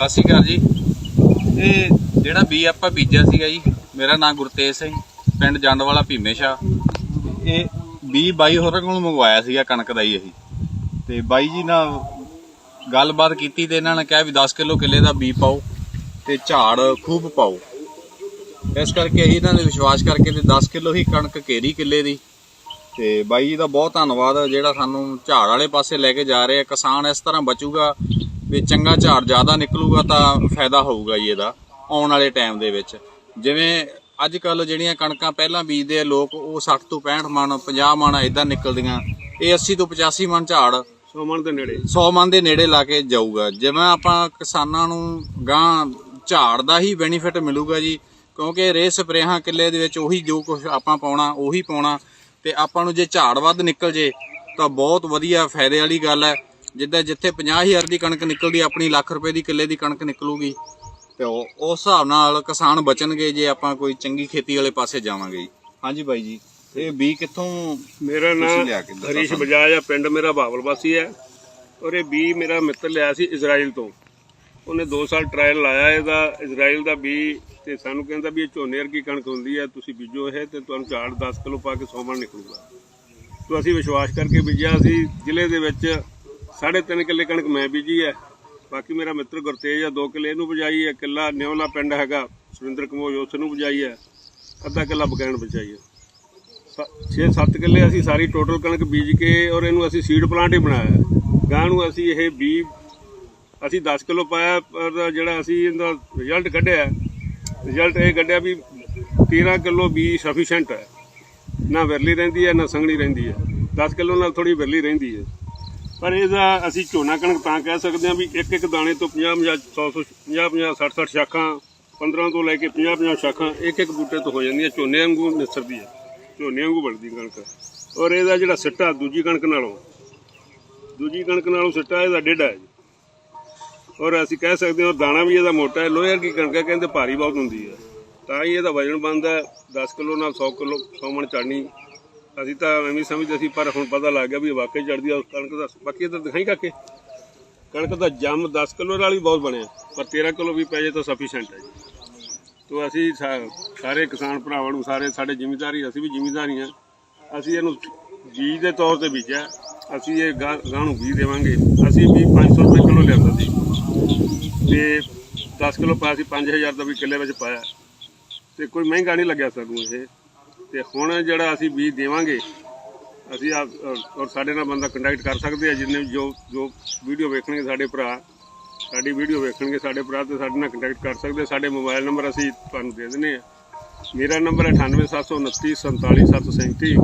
ਸਤਿ ਸ਼੍ਰੀ ਅਕਾਲ ਜੀ। ਇਹ ਜਿਹੜਾ ਬੀ ਆਪਾਂ ਬੀਜਿਆ ਸੀਗਾ ਜੀ, ਮੇਰਾ ਨਾਮ ਗੁਰਤੇਜ ਸਿੰਘ, ਪਿੰਡ ਜੰਡਵਾਲਾ ਭੀਮੇਸ਼ਾ ਇਹ ਬੀ ਬਾਈ ਹੋਰਾਂ ਕੋਲੋਂ ਮੰਗਵਾਇਆ ਸੀਗਾ ਕਣਕ ਦਾ ਹੀ ਅਸੀਂ ਤੇ ਬਾਈ ਜੀ ਨਾਲ ਗੱਲਬਾਤ ਕੀਤੀ ਤੇ ਇਹਨਾਂ ਨੇ ਕਿਹਾ ਵੀ 10 ਕਿਲੋ ਕਿੱਲੇ ਦਾ ਬੀ ਪਾਓ ਤੇ ਝਾੜ ਖੂਬ ਪਾਓ। ਇਸ ਕਰਕੇ ਅਸੀਂ ਇਹਨਾਂ ਨੇ ਵਿਸ਼ਵਾਸ ਕਰਕੇ ਤੇ 10 ਕਿਲੋ ਹੀ ਕਣਕ ਘੇਰੀ ਕਿੱਲੇ ਦੀ। ਤੇ ਬਾਈ ਜੀ ਦਾ ਬਹੁਤ ਧੰਨਵਾਦ ਜਿਹੜਾ ਸਾਨੂੰ ਝਾੜ ਵਾਲੇ ਪਾਸੇ ਲੈ ਕੇ ਜਾ ਰਹੇ। ਆ ਕਿਸਾਨ ਇਸ ਤਰ੍ਹਾਂ ਬਚੂਗਾ ਵੀ ਚੰਗਾ ਝਾੜ ਜ਼ਿਆਦਾ ਨਿਕਲੂਗਾ ਤਾਂ ਫਾਇਦਾ ਹੋਊਗਾ ਜੀ ਇਹਦਾ ਆਉਣ ਵਾਲੇ ਟਾਈਮ ਦੇ ਵਿੱਚ। ਜਿਵੇਂ ਅੱਜ ਕੱਲ ਜਿਹੜੀਆਂ ਕਣਕਾਂ ਪਹਿਲਾਂ ਬੀਜਦੇ ਆ ਲੋਕ ਉਹ 60 ਤੋਂ 65 ਮਣ 50 ਮਣ ਇਦਾਂ ਨਿਕਲਦੀਆਂ। ਇਹ 80 ਤੋਂ 85 ਮਣ ਝਾੜ ਸੋਮਣ ਦੇ ਨੇੜੇ। 100 ਮਣ ਦੇ ਨੇੜੇ ਲਾ ਕੇ ਜਾਊਗਾ। ਜਿਵੇਂ ਆਪਾਂ ਕਿਸਾਨਾਂ ਨੂੰ ਗਾਂ ਝਾੜ ਦਾ ਹੀ ਬੈਨੀਫਿਟ ਮਿਲੂਗਾ ਜੀ ਕਿਉਂਕਿ ਰੇ ਸਪਰੇਹਾਂ ਕਿੱਲੇ ਦੇ ਵਿੱਚ ਉਹੀ ਜੋ ਕੁਝ ਆਪਾਂ ਪਾਉਣਾ ਉਹੀ ਪਾਉਣਾ। ਤੇ ਆਪਾਂ ਨੂੰ ਜੇ ਝਾੜ ਵੱਧ ਨਿਕਲ ਜੇ ਤਾਂ ਬਹੁਤ ਵਧੀਆ ਫਾਇਦੇ ਵਾਲੀ ਗੱਲ ਹੈ। ਜਿੱਦਾਂ ਜਿੱਥੇ 50000 ਦੀ ਕਣਕ ਨਿਕਲਦੀ ਆਪਣੀ ਲੱਖ ਰੁਪਏ ਦੀ ਕਿੱਲੇ ਦੀ ਕਣਕ ਨਿਕਲੂਗੀ ਤੇ ਉਹ ਉਸ ਹਿਸਾਬ ਨਾਲ ਕਿਸਾਨ ਬਚਣਗੇ ਜੇ ਆਪਾਂ ਕੋਈ ਚੰਗੀ ਖੇਤੀ ਵਾਲੇ ਪਾਸੇ ਜਾਵਾਂਗੇ ਜੀ। ਹਾਂਜੀ ਬਾਈ ਜੀ ਇਹ ਬੀ ਕਿੱਥੋਂ ਮੇਰਾ ਨਾਮ ਹਰੀਸ਼। ਬਜਾਜ ਆ ਪਿੰਡ ਮੇਰਾ ਬਾਵਲਵਾਸੀ ਹੈ। ਔਰ ਇਹ ਬੀ ਮੇਰਾ ਮਿੱਤਰ ਲਿਆ ਸੀ ਇਜ਼ਰਾਈਲ ਤੋਂ। ਉਹਨੇ 2 ਸਾਲ ਟ੍ਰਾਇਲ ਲਾਇਆ ਇਹਦਾ ਇਜ਼ਰਾਈਲ ਦਾ ਬੀ ਤੇ ਸਾਨੂੰ ਕਹਿੰਦਾ ਵੀ ਇਹ ਝੋਨੇ ਵਰਗੀ ਕਣਕ ਹੁੰਦੀ ਹੈ ਤੁਸੀਂ ਬੀਜੋ ਇਹ ਤੇ ਤੁਹਾਨੂੰ ਝਾੜ 10 ਕਿਲੋ ਪਾ ਕੇ 100 ਮਣ ਨਿਕਲੂਗਾ। ਤੋਂ ਅਸੀਂ ਵਿਸ਼ਵਾਸ ਕਰਕੇ ਬੀਜਿਆ ਸੀ ਜ਼ਿਲ੍ਹੇ ਦੇ ਵਿੱਚ 3.5 ਕਿੱਲੇ ਕਣਕ ਮੈਂ ਬੀਜੀ ਹੈ। ਬਾਕੀ ਮੇਰਾ ਮਿੱਤਰ ਗੁਰਤੇਜ ਆ 2 ਕਿੱਲੇ ਇਹਨੂੰ ਬਜਾਈ ਹੈ। ਕਿੱਲਾ ਨਿਉਲਾ ਪਿੰਡ ਹੈਗਾ, ਸੁਰਿੰਦਰ ਕਮੋਜ ਉਸ ਨੂੰ ਬਜਾਈ ਹੈ। ਅੱਧਾ ਕਿੱਲਾ ਬਕੈਣ ਬਚਾਈ ਹੈ। 6-7 ਕਿੱਲੇ ਅਸੀਂ ਸਾਰੀ ਟੋਟਲ ਕਣਕ ਬੀਜ ਕੇ ਔਰ ਇਹਨੂੰ ਅਸੀਂ ਸੀਡ ਪਲਾਂਟ ਹੀ ਬਣਾਇਆ ਗਾਂ ਨੂੰ ਅਸੀਂ ਇਹ ਬੀ ਅਸੀਂ 10 ਕਿਲੋ ਪਾਇਆ, ਪਰ ਜਿਹੜਾ ਅਸੀਂ ਇਹਦਾ ਰਿਜ਼ਲਟ ਕੱਢਿਆ ਰਿਜ਼ਲਟ ਇਹ ਕੱਢਿਆ ਵੀ 13 ਕਿਲੋ ਬੀ ਸਫੀਸ਼ੀਐਂਟ ਹੈ। ਨਾ ਵਿਰਲੀ ਰਹਿੰਦੀ ਹੈ, ਨਾ ਸੰਘਣੀ ਰਹਿੰਦੀ ਹੈ। 10 ਕਿਲੋ ਨਾਲ ਥੋੜੀ ਵਿਰਲੀ ਰਹਿੰਦੀ ਹੈ। ਪਰ ਇਹਦਾ ਅਸੀਂ ਝੋਨਾ ਕਣਕ ਤਾਂ ਕਹਿ ਸਕਦੇ ਹਾਂ ਵੀ ਇੱਕ ਇੱਕ ਦਾਣੇ ਤੋਂ 50 50 100 50 50 60 60 ਸ਼ਾਖਾਂ 15 ਤੋਂ ਲੈ ਕੇ 50 50 ਸ਼ਾਖਾਂ, ਇੱਕ ਇੱਕ ਬੂਟੇ ਤੋਂ ਹੋ ਜਾਂਦੀਆਂ, ਝੋਨੇ ਵਾਂਗੂ ਨਿਸਰਦੀ ਹੈ। ਝੋਨੇ ਵਾਂਗੂ ਬਣਦੀ ਕਣਕ। ਔਰ ਇਹਦਾ ਜਿਹੜਾ ਸਿੱਟਾ ਦੂਜੀ ਕਣਕ ਨਾਲੋਂ, ਦੂਜੀ ਕਣਕ ਨਾਲੋਂ ਸਿੱਟਾ ਇਹਦਾ ਡੇਢਾ ਹੈ ਜੀ। ਔਰ ਅਸੀਂ ਕਹਿ ਸਕਦੇ ਹਾਂ ਦਾਣਾ ਵੀ ਇਹਦਾ ਮੋਟਾ ਹੈ, ਲੋਹੇ ਵਰਗੀ ਕਣਕ ਹੈ, ਕਹਿੰਦੇ ਭਾਰੀ ਬਹੁਤ ਹੁੰਦੀ ਹੈ। ਤਾਂ ਹੀ ਇਹਦਾ ਵਜਨ ਬਣਦਾ 10 ਕਿਲੋ ਨਾਲ 100 ਕਿਲੋ 100 ਮਣ ਚੜਨੀ ਅਸੀਂ ਤਾਂ ਐਵੇਂ ਸਮਝਦੇ ਸੀ, ਪਰ ਹੁਣ ਪਤਾ ਲੱਗ ਗਿਆ ਵੀ ਵਾਕਈ ਚੜਦੀ ਆ, ਉਸ ਕਣਕ ਦਾ ਬਾਕੀ ਇਧਰ ਦਿਖਾਈ ਕਾਕੇ? ਕਣਕ ਦਾ ਜੰਮ 10 ਕਿਲੋ ਨਾਲ ਵੀ ਬਹੁਤ ਬਣਿਆ, ਪਰ 13 ਕਿਲੋ ਵੀ ਪੈ ਜੇ ਤਾਂ ਸਫੀਸ਼ੀਐਂਟ ਹੈ ਜੀ। ਤੋ ਅਸੀਂ ਸਾ- ਸਾਰੇ ਕਿਸਾਨ ਭਰਾਵਾਂ ਨੂੰ, ਸਾਰੇ ਸਾਡੇ ਜ਼ਿਮੀਂਦਾਰੀ, ਅਸੀਂ ਵੀ ਜ਼ਿਮੀਂਦਾਰੀ ਹਾਂ ਅਸੀਂ ਇਹਨੂੰ ਬੀਜ ਦੇ ਤੌਰ ਤੇ ਬੀਜਿਆ, ਅਸੀਂ ਇਹ ਗਾਂ ਗਾਂ ਨੂੰ ਬੀਜ ਦੇਵਾਂਗੇ। ਅਸੀਂ ਵੀ 500 ਰੁਪਏ ਕਿਲੋ ਲਿਆਂਦਾ ਸੀ। ਤੇ 10 ਕਿਲੋ ਪਾਇਆ ਸੀ 5000 ਦਾ ਵੀ ਕਿੱਲੇ ਵਿੱਚ ਪਾਇਆ। ਤੇ ਕੋਈ ਮਹਿੰਗਾ ਨਹੀਂ ਲੱਗਿਆ ਸਾਨੂੰ ਇਹ। ਤੇ ਹੁਣ ਜਿਹੜਾ ਅਸੀਂ ਬੀਜ ਦੇਵਾਂਗੇ, ਅਸੀਂ ਆਪ ਔਰ ਸਾਡੇ ਨਾਲ ਬੰਦਾ ਕੰਟੈਕਟ ਕਰ ਸਕਦੇ ਆ, ਜਿੰਨੇ ਜੋ ਜੋ ਵੀਡੀਓ ਵੇਖਣਗੇ ਸਾਡੇ ਭਰਾ, ਸਾਡੀ ਵੀਡੀਓ ਵੇਖਣਗੇ ਸਾਡੇ ਭਰਾ, ਤੇ ਸਾਡੇ ਨਾਲ ਕੰਟੈਕਟ ਕਰ ਸਕਦੇ ਸਾਡੇ ਮੋਬਾਈਲ ਨੰਬਰ ਅਸੀਂ ਤੁਹਾਨੂੰ ਦੇ ਦਿੰਦੇ ਆ। ਮੇਰਾ ਨੰਬਰ ਹੈ 98729 47737